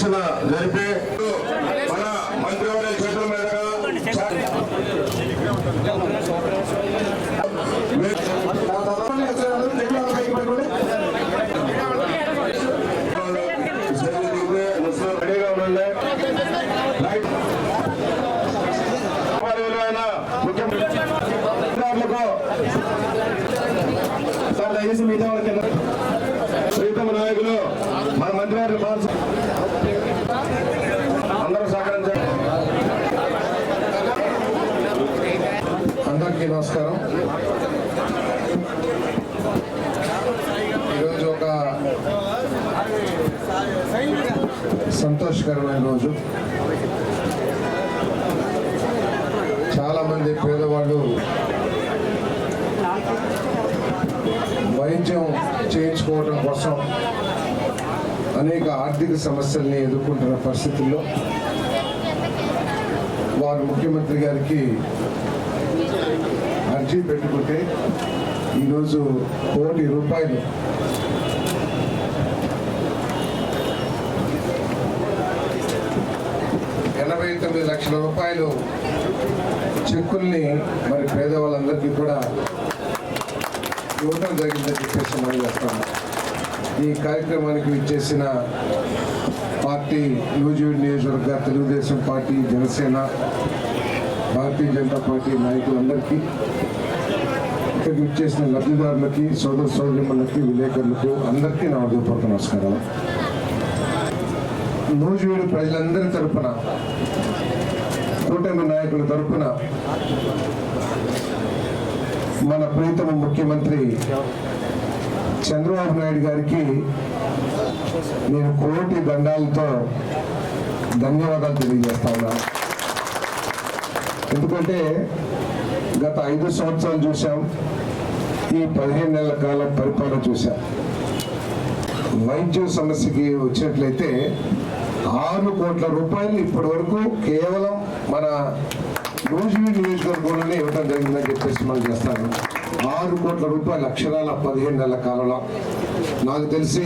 పర్యవేక్షణ జరిపి మన మంత్రివర్గ చేతుల మీదుగా ముఖ్యమంత్రి సార్ దయచేసి మిగతా వాళ్ళకి ప్రీతమ నాయకులు మన మంత్రివర్గ పాల్గొ అందరూ సహకరించారు అందరికీ నమస్కారం. ఈరోజు ఒక సంతోషకరమైన రోజు. చాలామంది పేదవాళ్ళు వైద్యం చేయించుకోవడం కోసం అనేక ఆర్థిక సమస్యల్ని ఎదుర్కొంటున్న పరిస్థితుల్లో వారు ముఖ్యమంత్రి గారికి అర్జీ పెట్టుకుంటే ఈరోజు కోటి రూపాయలు. ఎనభై తొమ్మిది లక్షల రూపాయలు చెక్కుల్ని మరి పేదవాళ్ళందరికీ కూడా ఇవ్వడం జరిగిందని చెప్పేసి మనం చేస్తాము ఈ కార్యక్రమానికి ఇచ్చేసిన పార్టీ యూజీవీ నియోజకవర్గ తెలుగుదేశం పార్టీ జనసేన భారతీయ జనతా పార్టీ నాయకులందరికీ ఇక్కడికి ఇచ్చేసిన లబ్ధిదారులకి సోదర సోదరిమణులకి విలేకరులకు అందరికీ నా హృదయపూర్వక నమస్కారాలు. నూజివీడు ప్రజలందరి తరఫున కూటమి నాయకుల తరఫున మన ప్రీతమ ముఖ్యమంత్రి చంద్రబాబు నాయుడు గారికి నేను కోటి దండాలతో ధన్యవాదాలు తెలియజేస్తా ఉన్నాను ఎందుకంటే గత ఐదు సంవత్సరాలు చూసాం ఈ పదిహేను నెలల కాలం పరిపాలన చూసాం వైద్య సమస్యకి వచ్చినట్లయితే ఆరు కోట్ల రూపాయలు ఇప్పటి వరకు కేవలం మన రోజువీ నియోజకవర్గంలోనే ఇవ్వడం జరిగిందని చెప్పేసి మనం చేస్తాను. ఆరు కోట్ల రూపాయలు అక్షరాల పదిహేను నెలల కాలంలో. నాకు తెలిసి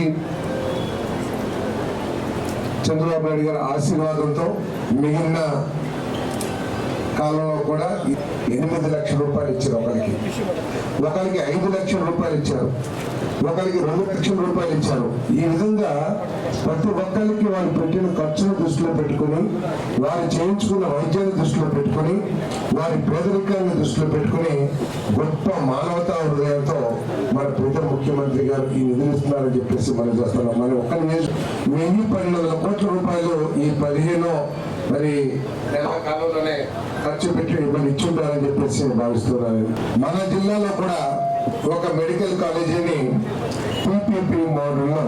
చంద్రబాబు నాయుడు గారి ఆశీర్వాదంతో మిగిలిన కాలంలో కూడా ఎనిమిది లక్షల రూపాయలు ఇచ్చారు ఒకరికి. ఒకరికి ఐదు లక్షల రూపాయలు ఇచ్చారు. ఒకరికి రెండు లక్షల రూపాయలు ఇచ్చారు. ఈ విధంగా ప్రతి ఒక్కరికి వారు పెట్టిన ఖర్చును దృష్టిలో పెట్టుకొని వారు చేయించుకున్న వైద్యాన్ని దృష్టిలో పెట్టుకొని వారి పేదరికాన్ని దృష్టిలో పెట్టుకొని గొప్ప మానవతా హృదయంతో మన పేద ముఖ్యమంత్రి గారు ఈ నిధులు ఇస్తున్నారని చెప్పేసి మనం చేస్తున్నాం. మరి ఒక్క నియోజక వెయ్యి పన్నెండు వందల కోట్ల రూపాయలు ఈ పదిహేను మరి నెల కాలంలోనే ఖర్చు పెట్టి ఇవ్వని ఇచ్చుంటారని చెప్పేసి నేను భావిస్తున్నాను. మన జిల్లాలో కూడా ఒక మెడికల్ కాలేజీని పిపిపి మోడల్లో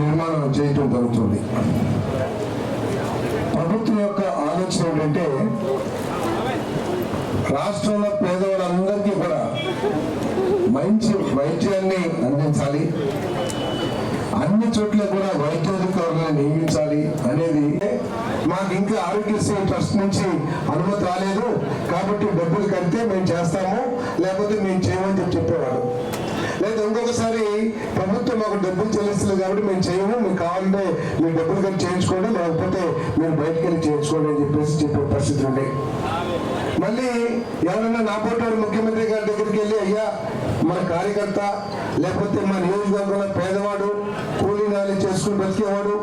నిర్మాణం చేయటం జరుగుతుంది. ప్రభుత్వం యొక్క ఆలోచన ఏంటంటే రాష్ట్రంలో పేదవాళ్ళందరికీ కూడా మంచి వైద్యాన్ని అందించాలి. అన్ని చోట్ల కూడా నియమించాలి అనేది మాకు ఇంకా ఆరోగ్యశ్రీ ట్రస్ట్ నుంచి అనుమతి రాలేదు. కాబట్టి డబ్బులు కడితే మేము చేస్తాము లేకపోతే మేము చేయమని చెప్పి చెప్పేవాడు లేదా ఇంకొకసారి ప్రభుత్వం మాకు డబ్బులు చెల్లిస్తుంది కాబట్టి మేము చేయము. మీకు కావాలంటే మీరు డబ్బులు కట్టి చేయించుకోండి లేకపోతే మీరు బయటకు వెళ్ళి చేయించుకోండి అని చెప్పేసి చెప్పే పరిస్థితి ఉండే. మళ్ళీ ఎవరన్నా నా పోటీ ముఖ్యమంత్రి గారి దగ్గరికి వెళ్ళి అయ్యా మన కార్యకర్త లేకపోతే మా నియోజకవర్గంలో పేదవాడు కూలీ నాలి చేసుకుని బతికేవాడు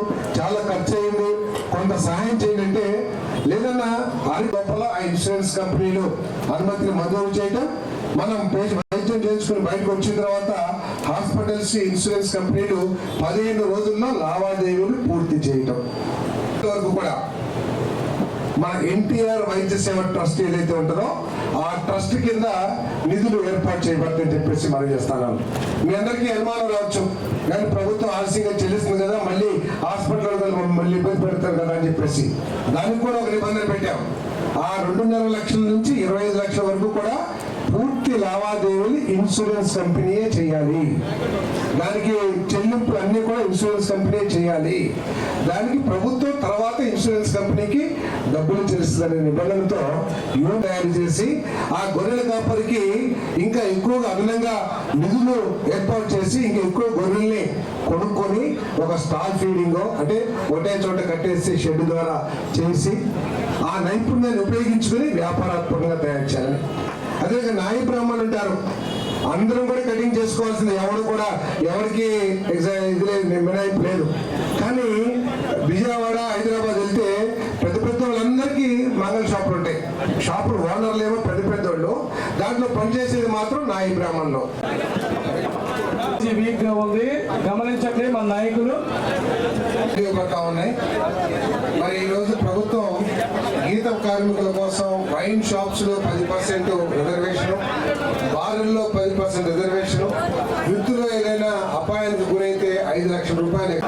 సహాయం చేయండి అంటే లేదన్నా ఆరి లోపల ఆ ఇన్సూరెన్స్ కంపెనీలు అనుమతిని మంజూరు చేయటం మనం వైద్యం చేయించుకుని బయటకు వచ్చిన తర్వాత హాస్పిటల్స్ ఇన్సూరెన్స్ కంపెనీలు పదిహేను రోజుల్లో లావాదేవీలు పూర్తి చేయటం. ఇంతవరకు కూడా మన ఎన్టీఆర్ వైద్య సేవ ట్రస్ట్ ఏదైతే ఉంటుందో ఆ ట్రస్ట్ కింద నిధులు ఏర్పాటు చేయబడతాయని చెప్పేసి మనం చేస్తాను మీ అందరికీ అనుమానం రావచ్చు. కానీ ప్రభుత్వం ఆలస్యంగా చెల్లిస్తుంది కదా మళ్ళీ హాస్పిటల్ మళ్ళీ ఇబ్బంది పెడతారు కదా అని చెప్పేసి. దానికి కూడా ఒక నిబంధన పెట్టాం. ఆ రెండున్నర లక్షల నుంచి ఇరవై ఐదు లక్షల వరకు కూడా పూర్తి లావాదేవీలు ఇన్సూరెన్స్ కంపెనీయే చేయాలి. దానికి చెల్లింపులు అన్ని కూడా ఇన్సూరెన్స్ కంపెనీ చేయాలి. దానికి ప్రభుత్వం తర్వాత ఇన్సూరెన్స్ కంపెనీకి డబ్బులు చెల్లిస్తుందనే నిబంధనతో యూన్ తయారు చేసి ఆ గొర్రెల కాపరికి ఇంకా ఎక్కువగా అదనంగా నిధులు ఏర్పాటు చేసి ఇంకా ఎక్కువ గొర్రెల్ని కొనుక్కొని ఒక స్టాల్ ఫీడింగ్ అంటే ఒకటే చోట కట్టేసి షెడ్ ద్వారా చేసి ఆ నైపుణ్యాన్ని ఉపయోగించుకుని వ్యాపారాత్మకంగా తయారు చేయాలి. అదే నాయి బ్రాహ్మణులు ఉంటారు. అందరం కూడా కటింగ్ చేసుకోవాల్సింది. ఎవరు కూడా ఎవరికి ఇది లేదు మినహాయింపు లేదు. కానీ విజయవాడ హైదరాబాద్ వెళ్తే పెద్ద పెద్ద వాళ్ళందరికీ మంగళ షాపులు ఉంటాయి. షాపులు ఓనర్లు ఏమో పెద్ద పెద్ద వాళ్ళు దాంట్లో పనిచేసేది మాత్రం నాయి బ్రాహ్మణులు. వీక్గా ఉంది. గమనించండి మన నాయకులు. ఉన్నాయి. మరి ఈ రోజు ప్రభుత్వం గీత కార్మికుల కోసం వైన్ షాప్స్లో పది పర్సెంట్ రిజర్వేషన్ బారుల్లో పది పర్సెంట్ రిజర్వేషన్ వృత్తిలో ఏదైనా అపాయానికి గురైతే ఐదు లక్షల రూపాయలు.